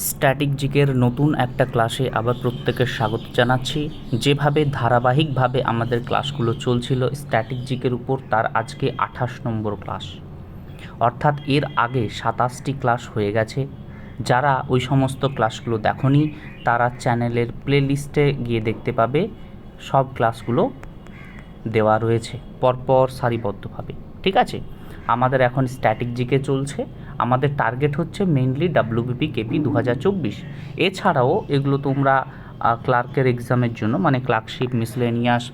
Static জিকের নতুন একটা ক্লাসে আবার প্রত্যেকের স্বাগত জানাচ্ছি। যেভাবে ধারাবাহিকভাবে আমাদের ক্লাসগুলো চলছিল স্ট্যাটিক জিকের উপর, তার আজকে আঠাশ নম্বর ক্লাস। অর্থাৎ এর আগে সাতাশটি ক্লাস হয়ে গেছে। যারা ওই সমস্ত ক্লাসগুলো দেখনি, তারা চ্যানেলের প্লেলিস্টে গিয়ে দেখতে পাবে, সব ক্লাসগুলো দেওয়া রয়েছে, পরপর সারিবদ্ধভাবে। ঠিক আছে? আমাদের এখন স্ট্যাটিক জিকে চলছে। আমাদের টার্গেট হচ্ছে মেইনলি ডাব্লিউবিপি কেপি দু হাজার চব্বিশ। এছাড়াও এগুলো তোমরা ক্লার্কের এক্সামের জন্য মানে ক্লার্কশিপ মিসলেনিয়াস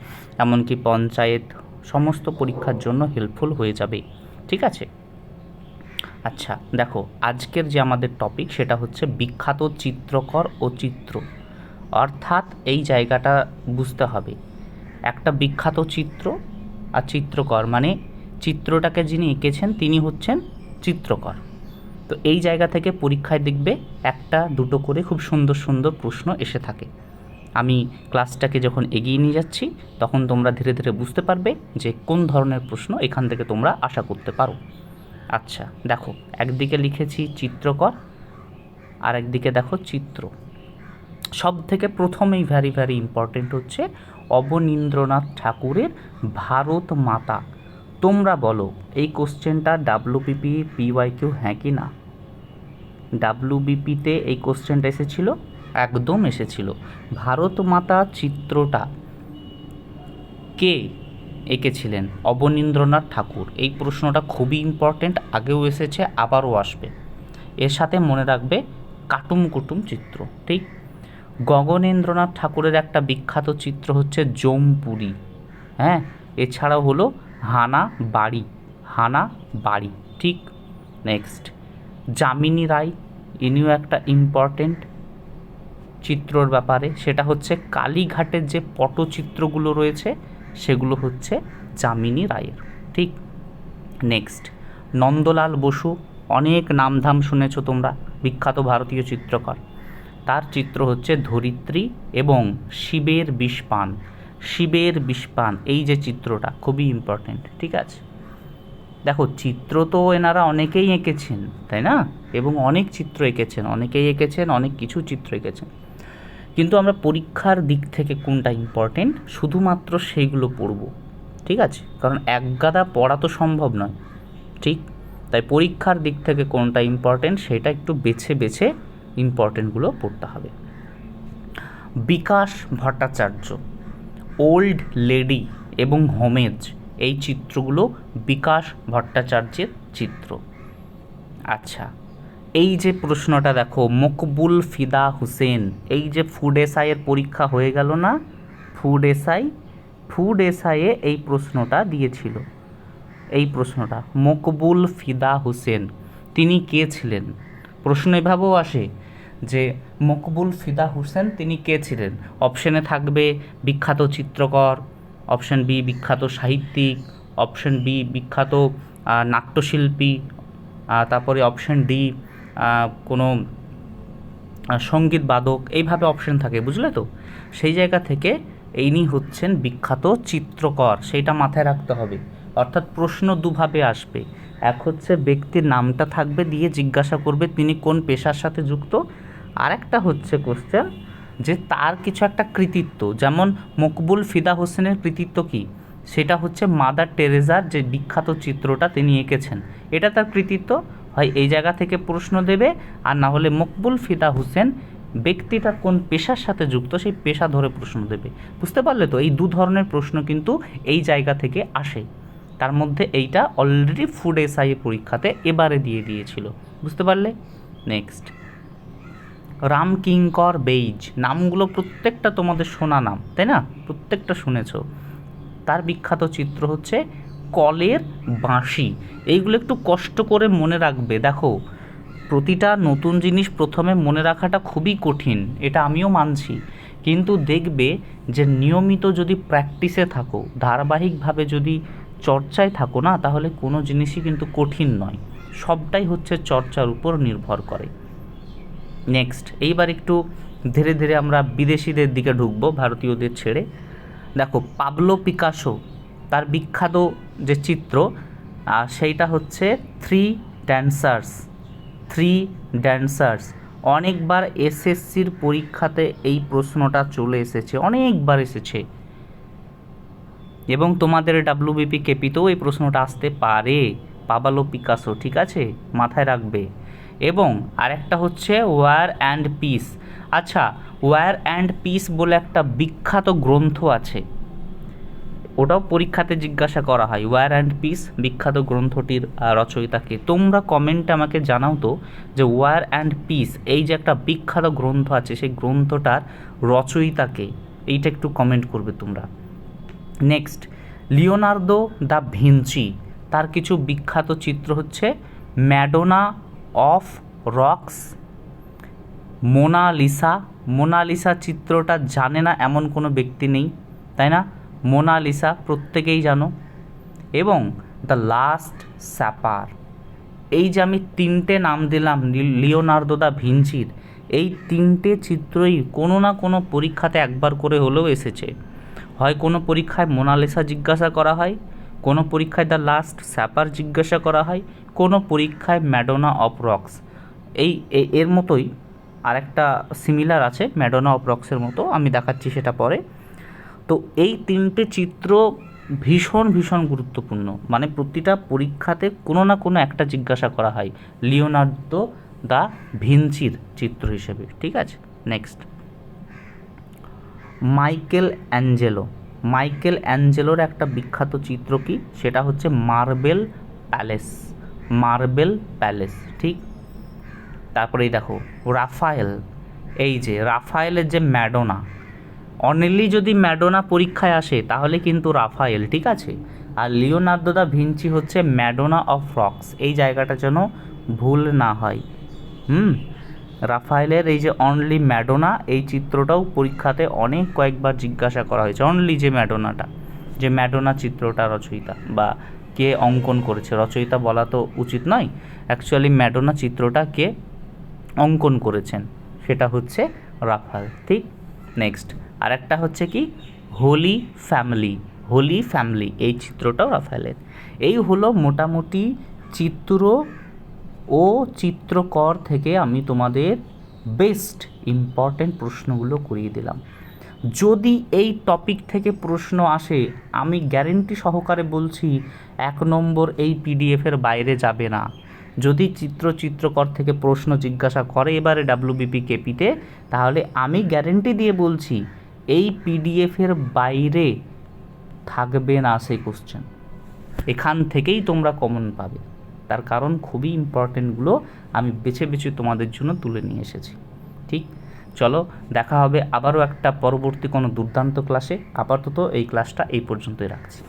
এমনকি পঞ্চায়েত, সমস্ত পরীক্ষার জন্য হেল্পফুল হয়ে যাবে। ঠিক আছে? আচ্ছা দেখো, আজকের যে আমাদের টপিক সেটা হচ্ছে বিখ্যাত চিত্রকর ও চিত্র। অর্থাৎ এই জায়গাটা বুঝতে হবে। একটা বিখ্যাত চিত্র আর চিত্রকর মানে চিত্রটাকে যিনি এঁকেছেন, তিনি হচ্ছেন চিত্রকর। তো এই জায়গা থেকে পরীক্ষায় দেখবে একটা, দুটো করে খুব সুন্দর সুন্দর প্রশ্ন এসে থাকে। আমি ক্লাসটাকে যখন এগিয়ে নিয়ে যাচ্ছি, তখন তোমরা ধীরে ধীরে বুঝতে পারবে যে কোন ধরনের প্রশ্ন এখান থেকে তোমরা আশা করতে পারো। আচ্ছা দেখো, একদিকে লিখেছি চিত্রকর আর একদিকে দেখো চিত্র। সব থেকে প্রথমেই ভ্যারি ভ্যারি ইম্পর্টেন্ট হচ্ছে অবনীন্দ্রনাথ ঠাকুরের ভারত মাতা। তোমরা বলো, এই কোশ্চেনটা ডাব্লুবিপি পিওয়াই কিউ হ্যাঁ কি না? ডাব্লুবিপিতে এই কোশ্চেনটা এসেছিল, একদম এসেছিল। ভারত মাতা চিত্রটা কে এঁকেছিলেন? অবনীন্দ্রনাথ ঠাকুর। এই প্রশ্নটা খুবই ইম্পর্ট্যান্ট আগেও এসেছে, আবারও আসবে। এর সাথে মনে রাখবে, কাটুম কুটুম চিত্র, ঠিক? গগনেন্দ্রনাথ ঠাকুরের একটা বিখ্যাত চিত্র হচ্ছে জমপুরি হ্যাঁ? এছাড়াও হলো হানা বাড়ি হানা বাড়ি, ঠিক? নেক্সট যামিনী রায়, ইনিও একটা ইম্পর্টেন্ট চিত্রর ব্যাপারে, সেটা হচ্ছে কালীঘাটের যে পটচিত্রগুলো রয়েছে, সেগুলো হচ্ছে যামিনী রায়ের। ঠিক নেক্সট নন্দলাল বসু, অনেক নামধাম শুনেছো তোমরা, বিখ্যাত ভারতীয় চিত্রকর। তার চিত্র হচ্ছে ধরিত্রী এবং শিবের বিষপান। শিবের বিষপান, এই যে চিত্রটা, খুবই ইম্পর্টেন্ট ঠিক আছে? দেখো, চিত্র তো এনারা অনেকেই এঁকেছেন, তাই না? এবং অনেক চিত্র এঁকেছেন, অনেকেই এঁকেছেন, অনেক কিছু চিত্র এঁকেছেন। কিন্তু আমরা পরীক্ষার দিক থেকে কোনটা ইম্পর্টেন্ট শুধুমাত্র সেইগুলো পড়ব, ঠিক আছে? কারণ একগাদা পড়া তো সম্ভব নয়, ঠিক? তাই পরীক্ষার দিক থেকে কোনটা ইম্পর্টেন্ট সেটা একটু বেছে বেছে ইম্পর্টেন্টগুলো পড়তে হবে। বিকাশ ভট্টাচার্য, ওল্ড লেডি এবং হোমেজ এই চিত্রগুলো বিকাশ ভট্টাচার্যের চিত্র। আচ্ছা এই যে প্রশ্নটা দেখো, মকবুল ফিদা হুসেন, এই যে ফুড এসআইয়ের পরীক্ষা হয়ে গেল না? ফুড এসআই ফুড এসআইয়ে এই প্রশ্নটা দিয়েছিল। এই প্রশ্নটা, মকবুল ফিদা হুসেন, তিনি কে ছিলেন? প্রশ্ন এভাবেও আসে যে মকবুল ফিদা হুসেন তিনি কে ছিলেন? অপশনে থাকবে বিখ্যাত চিত্রকর অপশন বি বিখ্যাত সাহিত্যিক, অপশন বি বিখ্যাত নাট্যশিল্পী তারপরে অপশন ডি কোনো সংগীত বাদক, এইভাবে অপশন থাকে, বুঝলে তো? সেই জায়গা থেকে ইনি হচ্ছেন বিখ্যাত চিত্রকর, সেইটা মাথায় রাখতে হবে। অর্থাৎ প্রশ্ন দুভাবে আসবে। এক হচ্ছে ব্যক্তির নামটা থাকবে দিয়ে জিজ্ঞাসা করবে তিনি কোন পেশার সাথে যুক্ত। আরেকটা হচ্ছে কোশ্চেন যে তার কিছু একটা কৃতিত্ব, যেমন মকবুল ফিদা হোসেনের কৃতিত্ব কি? সেটা হচ্ছে মাদার টেরেজার যে বিখ্যাত চিত্রটা তিনি এঁকেছেন। এটা তার কৃতিত্ব? হয় এই জায়গা থেকে প্রশ্ন দেবে, আর না হলে মকবুল ফিদা হোসেন ব্যক্তিটা কোন পেশার সাথে যুক্ত, সেই পেশা ধরে প্রশ্ন দেবে। বুঝতে পারলে তো? এই দু ধরনের প্রশ্ন কিন্তু এই জায়গা থেকে আসে। তার মধ্যে এইটা অলরেডি ফুড এসআই পরীক্ষাতে এবারে দিয়ে দিয়েছিল। বুঝতে পারলে? নেক্সট রাম কিঙ্কর বেইজ। নামগুলো প্রত্যেকটা তোমাদের শোনা নাম, তাই না? প্রত্যেকটা শুনেছো। তার বিখ্যাত চিত্র হচ্ছে কলের বাঁশি। এইগুলো একটু কষ্ট করে মনে রাখবে। দেখো, প্রতিটা নতুন জিনিস প্রথমে মনে রাখাটা খুবই কঠিন, এটা আমিও মানছি। কিন্তু দেখবে যে নিয়মিত যদি প্র্যাকটিসে থাকো, ধারাবাহিকভাবে যদি চর্চায় থাকো না, তাহলে কোনো জিনিসই কিন্তু কঠিন নয়। সবটাই হচ্ছে চর্চার উপর নির্ভর করে। নেক্সট এইবার একটু ধীরে ধীরে আমরা বিদেশিদের দিকে ঢুকবো, ভারতীয়দের ছেড়ে। দেখো পাবলো পিকাসো তার বিখ্যাত যে চিত্র সেইটা হচ্ছে থ্রি ড্যান্সার্স থ্রি ড্যান্সার্স অনেকবার এসএসসির পরীক্ষাতে এই প্রশ্নটা চলে এসেছে, অনেকবার এসেছে। এবং তোমাদের ডাব্লিউবিপি কেপিতেও এই প্রশ্নটা আসতে পারে পাবালো পিকাসো ঠিক আছে? মাথায় রাখবে। এবং আরেকটা হচ্ছে ওয়ার অ্যান্ড পিস। আচ্ছা ওয়ার অ্যান্ড পিস বলে একটা বিখ্যাত গ্রন্থ আছে। ওটাও পরীক্ষাতে জিজ্ঞাসা করা হয়, ওয়ার অ্যান্ড পিস বিখ্যাত গ্রন্থটির রচয়িতাকে। তোমরা কমেন্টে আমাকে জানাও তো যে ওয়ার অ্যান্ড পিস, এই যে একটা বিখ্যাত গ্রন্থ আছে, সেই গ্রন্থটার রচয়িতাকে, এইটা একটু কমেন্ট করবে তোমরা। নেক্সট লিওনার্দো দ্য ভিঞ্চি তার কিছু বিখ্যাত চিত্র হচ্ছে Madonna of rocks Mona Lisa Mona Lisa চিত্রটা জানে না, এমন কোনো ব্যক্তি নেই, তাই না? মোনালিসা প্রত্যেকেই জানো। এবং দ্য লাস্ট স্যাপার। এই যে আমি তিনটে নাম দিলাম লিওনার্দো দা ভিঞ্চির, এই তিনটে চিত্রই কোনো না কোনো পরীক্ষাতে একবার করে হলেও এসেছে। হয় কোনো পরীক্ষায় মোনালিসা জিজ্ঞাসা করা হয়, কোনো পরীক্ষায় দ্য লাস্ট স্যাপার জিজ্ঞাসা করা হয় কোনো পরীক্ষায় ম্যাডোনা অফ রক্স। এই এর মতোই আরেকটা সিমিলার আছে, ম্যাডোনা অফ রক্সের মতো, আমি দেখাচ্ছি সেটা পরে। তো এই তিনটে চিত্র ভীষণ ভীষণ গুরুত্বপূর্ণ। মানে প্রতিটা পরীক্ষাতে কোনো না কোনো একটা জিজ্ঞাসা করা হয়, লিওনার্দো দা ভিঞ্চির চিত্র হিসেবে, ঠিক আছে? Next Michelangelo. মাইকেল অ্যাঞ্জেলোর একটা বিখ্যাত চিত্র কি? সেটা হচ্ছে মার্বেল প্যালেস। মার্বেল প্যালেস, ঠিক? তারপরেই দেখো, রাফায়েল। এই যে, রাফায়েলের যে ম্যাডোনা, অনলি যদি ম্যাডোনা পরীক্ষায় আসে, তাহলে কিন্তু রাফায়েল, ঠিক আছে? আর লিওনার্দো দা ভিঞ্চি হচ্ছে ম্যাডোনা অফ রক্স। এই জায়গাটা যেন ভুল না হয়। হুম? রাফায়েলের এই যে অনলি ম্যাডোনা, এই চিত্রটাও পরীক্ষাতে অনেক কয়েকবার জিজ্ঞাসা করা হয়েছে। অনলি যে ম্যাডোনাটা, যে ম্যাডোনা চিত্রটা রচয়িতা বা কে অঙ্কন করেছে? রচয়িতা বলা তো উচিত নয়। অ্যাকচুয়ালি ম্যাডোনা চিত্রটা কে অঙ্কন করেছেন? সেটা হচ্ছে রাফাল। ঠিক নেক্সট আর একটা হচ্ছে কি? হোলি ফ্যামিলি। হোলি ফ্যামিলি, এই চিত্রটাও রাফায়েলের এই হলো মোটামুটি চিত্র ও চিত্রকর থেকে আমি তোমাদের বেস্ট ইম্পর্ট্যান্ট প্রশ্নগুলো করিয়ে দিলাম। যদি এই টপিক থেকে প্রশ্ন আসে, আমি গ্যারেন্টি সহকারে বলছি, এক নম্বর এই পিডিএফের বাইরে যাবে না। যদি চিত্র চিত্রকর থেকে প্রশ্ন জিজ্ঞাসা করে এবারে ডাব্লিউবিপি কেপিতে তাহলে আমি গ্যারেন্টি দিয়ে বলছি, এই পিডিএফের বাইরে থাকবে না সেই কোশ্চেন এখান থেকেই তোমরা কমন পাবে। তার কারণ খুবই ইম্পর্টেন্টগুলো আমি বেছে বেছে তোমাদের জন্য তুলে নিয়ে এসেছি। ঠিক? চলো, দেখা হবে আবারও একটা পরবর্তী কোনো দুর্দান্ত ক্লাসে আপাতত এই ক্লাসটা এই পর্যন্তই রাখছি।